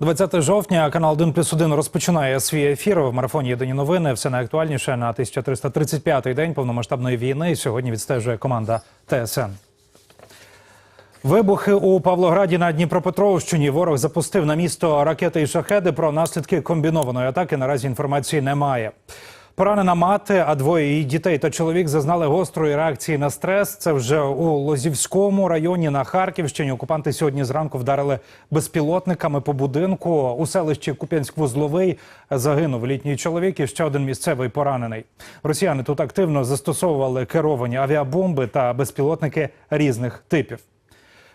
20 жовтня канал 1 плюс 1 розпочинає свій ефір в марафоні Єдині новини. Все найактуальніше на 1335-й день повномасштабної війни. Сьогодні відстежує команда ТСН. Вибухи у Павлограді на Дніпропетровщині. Ворог запустив на місто ракети і шахеди. Про наслідки комбінованої атаки наразі інформації немає. Поранена мати, а двоє її дітей та чоловік зазнали гострої реакції на стрес. Це вже у Лозівському районі на Харківщині. Окупанти сьогодні зранку вдарили безпілотниками по будинку у селищі Куп'янськ-Вузловий. Загинув літній чоловік і ще один місцевий поранений. Росіяни тут активно застосовували керовані авіабомби та безпілотники різних типів.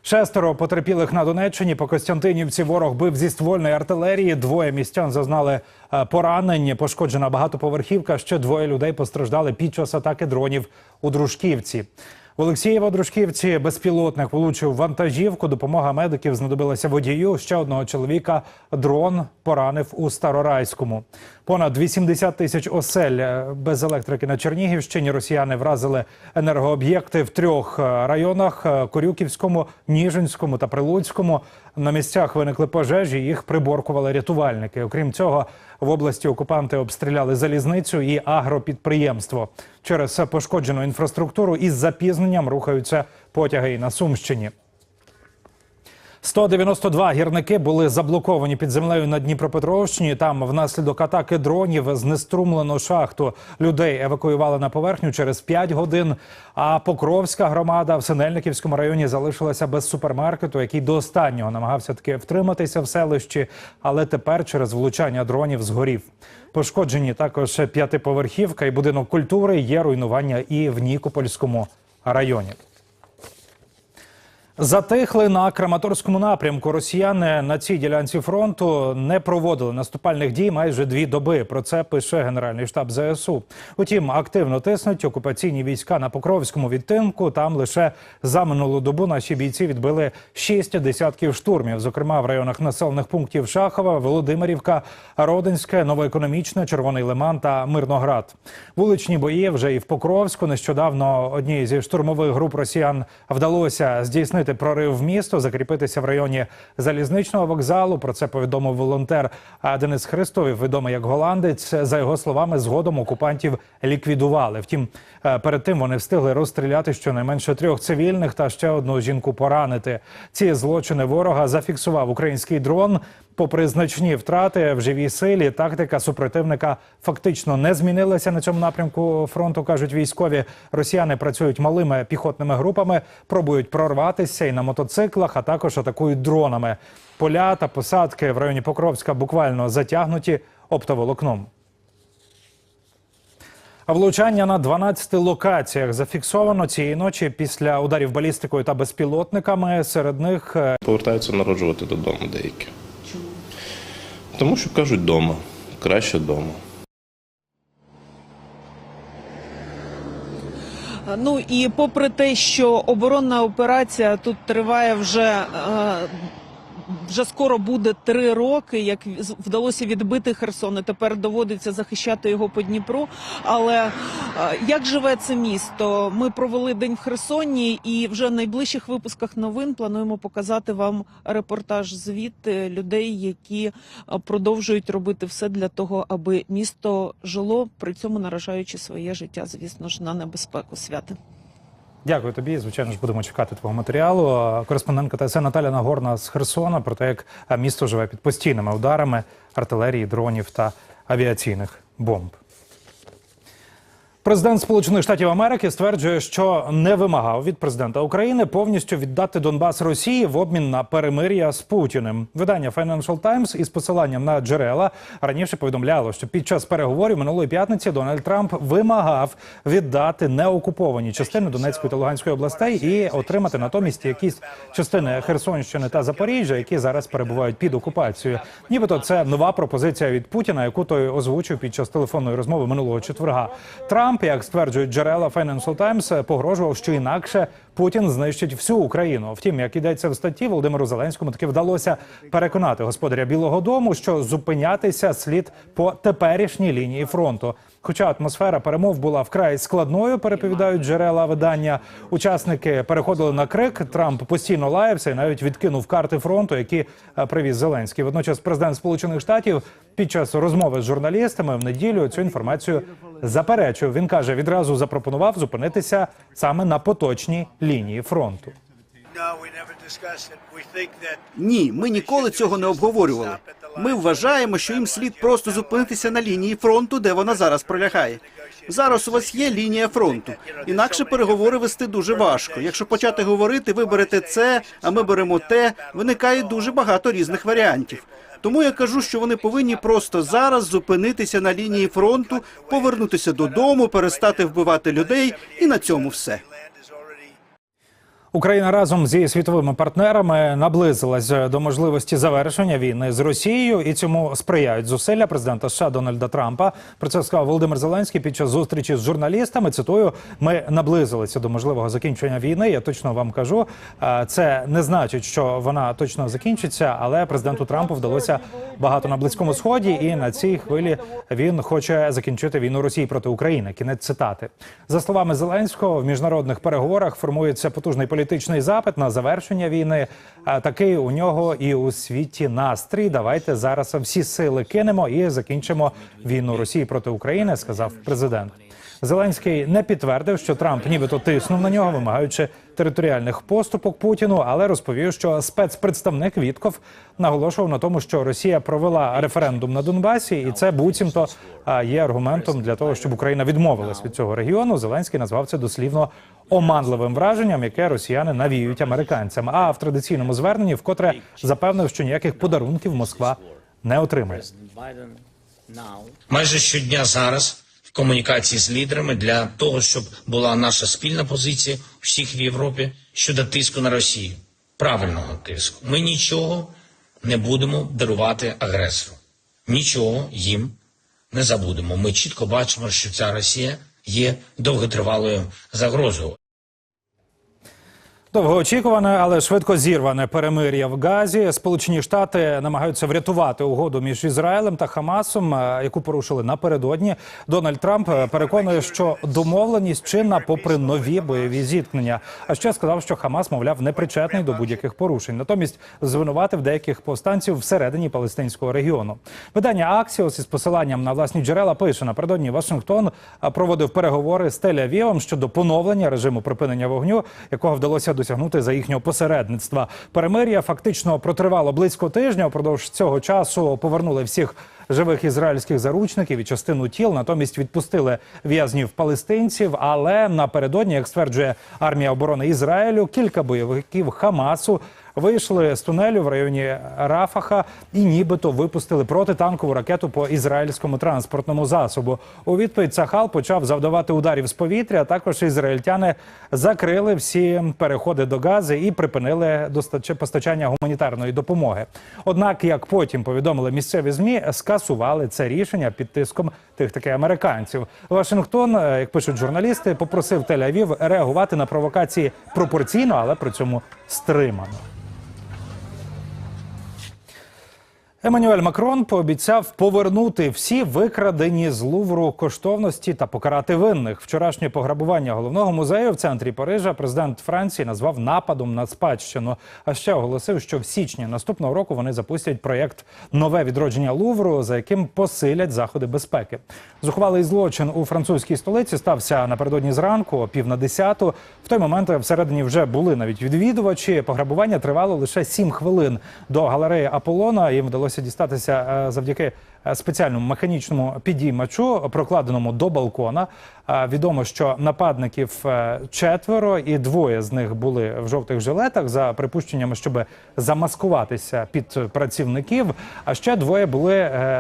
Шестеро потерпілих на Донеччині по Костянтинівці ворог бив зі ствольної артилерії. Двоє містян зазнали поранення. Пошкоджена багатоповерхівка. Ще двоє людей постраждали під час атаки дронів у Дружківці. В Олексієво-Дружківці безпілотник влучив вантажівку. Допомога медиків знадобилася водію. Ще одного чоловіка дрон поранив у Старорайському. Понад 80 тисяч осель е, без електрики на Чернігівщині. Росіяни вразили енергооб'єкти в трьох е, районах: е, Корюківському, Ніжинському та Прилуцькому. На місцях виникли пожежі. Їх приборкували рятувальники. Окрім цього, в області окупанти обстріляли залізницю і агропідприємство. Через пошкоджену інфраструктуру із запізненням рухаються потяги і на Сумщині. 192 гірники були заблоковані під землею на Дніпропетровщині. Там внаслідок атаки дронів знеструмлено шахту. Людей евакуювали на поверхню через 5 годин. А Покровська громада в Синельниківському районі залишилася без супермаркету, який до останнього намагався таки втриматися в селищі, але тепер через влучання дронів згорів. Пошкоджені також п'ятиповерхівка і будинок культури. Є руйнування і в Нікопольському районі. Затихли на Краматорському напрямку. Росіяни на цій ділянці фронту не проводили наступальних дій майже дві доби. Про це пише Генеральний штаб ЗСУ. Утім, активно тиснуть окупаційні війська на Покровському відтинку. Там лише за минулу добу наші бійці відбили шість десятків штурмів, зокрема в районах населених пунктів Шахова, Володимирівка, Родинське, Новоекономічне, Червоний Лиман та Мирноград. Вуличні бої вже і в Покровську. Нещодавно одній зі штурмових груп росіян вдалося здійснити прорив в місто, закріпитися в районі залізничного вокзалу. Про це повідомив волонтер Денис Христов, відомий як голландець. За його словами, згодом окупантів ліквідували. Втім, е, перед тим вони встигли розстріляти щонайменше трьох цивільних та ще одну жінку поранити. Ці злочини ворога зафіксував український дрон. Попри значні втрати в живій силі, тактика супротивника фактично не змінилася на цьому напрямку фронту. кажуть військові. Росіяни працюють малими піхотними групами, пробують прорватися і на мотоциклах, а також атакують дронами. Поля та посадки в районі Покровська буквально затягнуті оптоволокном. А Влучання на 12 локаціях зафіксовано цієї ночі після ударів балістикою та безпілотниками. Серед них е, повертаються народжувати додому деякі. Чому? Тому що кажуть вдома. Краще вдома. Ну і попри те, що оборонна операція тут триває вже. Вже скоро буде три роки, як вдалося відбити Херсон. і Тепер доводиться захищати його по Дніпру. Але е, як живе це місто? Ми провели день в Херсоні, і вже в найближчих випусках новин плануємо показати вам репортаж звідти людей, які е, продовжують робити все для того, аби місто жило, при цьому наражаючи своє життя, звісно ж, на небезпеку свята. Дякую тобі. Звичайно ж, будемо чекати твого матеріалу. Кореспондентка ТСН Наталя Нагорна з Херсона про те, як місто живе під постійними ударами артилерії, дронів та авіаційних бомб. Президент Сполучених Штатів Америки стверджує, що не вимагав від президента України повністю віддати Донбас Росії в обмін на перемир'я з Путіним. Видання Financial Times із посиланням на джерела раніше повідомляло, що під час переговорів минулої п'ятниці Дональд Трамп вимагав віддати неокуповані частини Донецької та Луганської областей і отримати натомість якісь частини Херсонщини та Запоріжжя, які зараз перебувають під окупацією. Нібито це нова пропозиція від Путіна, яку той озвучив під час телефонної розмови минулого четверга. Трамп, як стверджують джерела Financial Times, погрожував, що інакше Путін знищить всю Україну. Втім, як йдеться в статті, Володимиру Зеленському таки вдалося переконати господаря Білого Дому, що зупинятися слід по теперішній лінії фронту. Хоча атмосфера перемов була вкрай складною, переповідають джерела видання. Учасники переходили на крик. Трамп постійно лаявся і навіть відкинув карти фронту, які е, привіз Зеленський. Водночас, президент Сполучених Штатів під час розмови з журналістами в неділю цю інформацію заперечив. Він каже, відразу запропонував зупинитися саме на поточній лінії фронту. Think that Ні, ми ніколи цього не обговорювали. Ми вважаємо, що їм слід просто зупинитися на лінії фронту, де вона зараз пролягає. Зараз у вас є лінія фронту. Інакше переговори вести дуже важко. Якщо почати говорити, ви берете це, а ми беремо те, виникає дуже багато різних варіантів. Тому я кажу, що вони повинні просто зараз зупинитися на лінії фронту, повернутися додому, перестати вбивати людей, і на цьому все. Україна разом зі світовими партнерами наблизилась до можливості завершення війни з Росією, і цьому сприяють зусилля президента США Дональда Трампа. Про це сказав Володимир Зеленський під час зустрічі з журналістами. Цитую: ми наблизилися до можливого закінчення війни. Я точно вам кажу. Це не значить, що вона точно закінчиться, але президенту Трампу вдалося багато на близькому сході, і на цій хвилі він хоче закінчити війну Росії проти України. Кінець цитати за словами Зеленського в міжнародних переговорах формується потужний політичний запит на завершення війни. Такий у нього і у світі настрій. Давайте зараз всі сили кинемо і закінчимо війну Росії проти України, сказав президент. Зеленський не підтвердив, що Трамп нібито тиснув на нього, вимагаючи територіальних поступок Путіну, але розповів, що спецпредставник Вітков наголошував на тому, що Росія провела референдум на Донбасі, і це буцімто є аргументом для того, щоб Україна відмовилась від цього регіону. Зеленський назвав це дослівно оманливим враженням, яке росіяни навіюють американцям. А в традиційному зверненні вкотре запевнив, що ніяких подарунків Москва не отримає. майже щодня зараз комунікації з лідерами для того, щоб була наша спільна позиція всіх в Європі щодо тиску на Росію, правильного тиску. Ми нічого не будемо дарувати агресору, нічого їм не забудемо. Ми чітко бачимо, що ця Росія є довготривалою загрозою. Довгоочікуване, але швидко зірване перемир'я в Газі. Сполучені Штати намагаються врятувати угоду між Ізраїлем та Хамасом, е, яку порушили напередодні. Дональд Трамп е, переконує, що домовленість чинна попри нові бойові зіткнення. А ще сказав, що Хамас, мовляв, не причетний до будь-яких порушень. Натомість звинуватив деяких повстанців всередині палестинського регіону. Видання Аксіос із посиланням на власні джерела пише напередодні Вашингтон е, проводив переговори з Тель-Авівом щодо поновлення режиму припинення вогню, якого вдалося досягнути за їхнього посередництва. Перемир'я фактично протривало близько тижня. Упродовж цього часу повернули всіх живих ізраїльських заручників і частину тіл. Натомість відпустили в'язнів палестинців. Але напередодні, як стверджує армія оборони Ізраїлю, кілька бойовиків Хамасу. Вийшли з тунелю в районі Рафаха і нібито випустили протитанкову ракету по ізраїльському транспортному засобу. У відповідь Цахал почав завдавати ударів з повітря. Також ізраїльтяни закрили всі переходи до Гази і припинили постачання гуманітарної допомоги. Однак, як потім повідомили місцеві змі, скасували це рішення під тиском тих таки американців. Вашингтон, е, як пишуть журналісти, попросив Тель-Авів реагувати на провокації пропорційно, але при цьому стримано. Еммануель Макрон пообіцяв повернути всі викрадені з Лувру коштовності та покарати винних. Вчорашнє пограбування головного музею в центрі Парижа президент Франції назвав нападом на спадщину. А ще оголосив, що в січні наступного року вони запустять проєкт Нове відродження Лувру, за яким посилять заходи безпеки. Зухвалий злочин у французькій столиці стався напередодні зранку, о пів на десяту. В той момент всередині вже були навіть відвідувачі. Пограбування тривало лише сім хвилин. До галереї Аполлона їм вдалося дістатися е, завдяки е, спеціальному механічному підіймачу, прокладеному до балкона. Е, Відомо, що нападників четверо, і двоє з них були в жовтих жилетах за припущеннями, щоб замаскуватися під працівників. А ще двоє були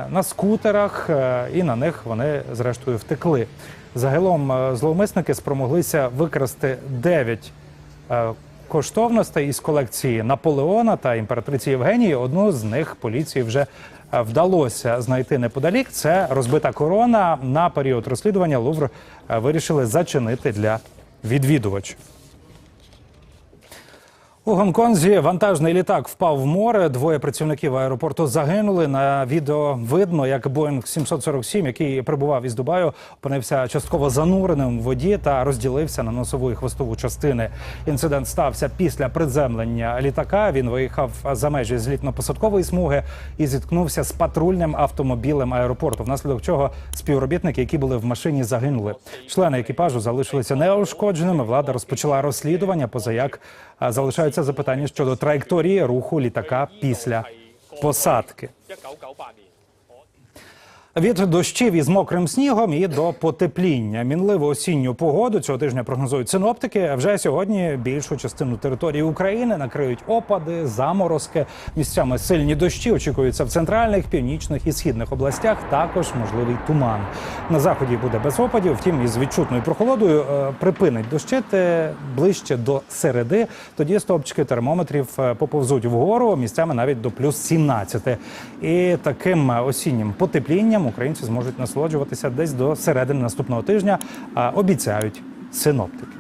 на скутерах, і на них вони зрештою втекли. Загалом зловмисники спромоглися викрасти дев'ять коштовностей із колекції Наполеона та імператриці Євгенії. Одну з них поліції вже е, вдалося знайти неподалік. Це розбита корона. На період розслідування Лувр е, вирішили зачинити для відвідувачів. У Гонконзі вантажний літак впав в море. Двоє працівників аеропорту загинули. На відео видно, як Боїнг 747, який прибував із Дубаю, опинився частково зануреним в воді та розділився на носову і хвостову частини. Інцидент стався після приземлення літака. Він виїхав за межі злітно-посадкової смуги і зіткнувся з патрульним автомобілем аеропорту. Внаслідок чого співробітники, які були в машині, загинули. Члени екіпажу залишилися неушкодженими. Влада розпочала розслідування. Позаяк а, залишаються запитання щодо траєкторії руху літака після посадки. Від дощів із мокрим снігом і до потепління. Мінливу осінню погоду цього тижня прогнозують синоптики. Вже сьогодні більшу частину території України накриють опади, заморозки. Місцями сильні дощі очікуються в центральних, північних і східних областях. Також можливий туман. На заході буде без опадів. Втім, із відчутною прохолодою е, припинить дощити ближче до середи. Тоді стопчики термометрів е, поповзуть вгору, місцями навіть до плюс 17. І таким е, осіннім потеплінням українці зможуть насолоджуватися десь до середини наступного тижня. Обіцяють синоптики.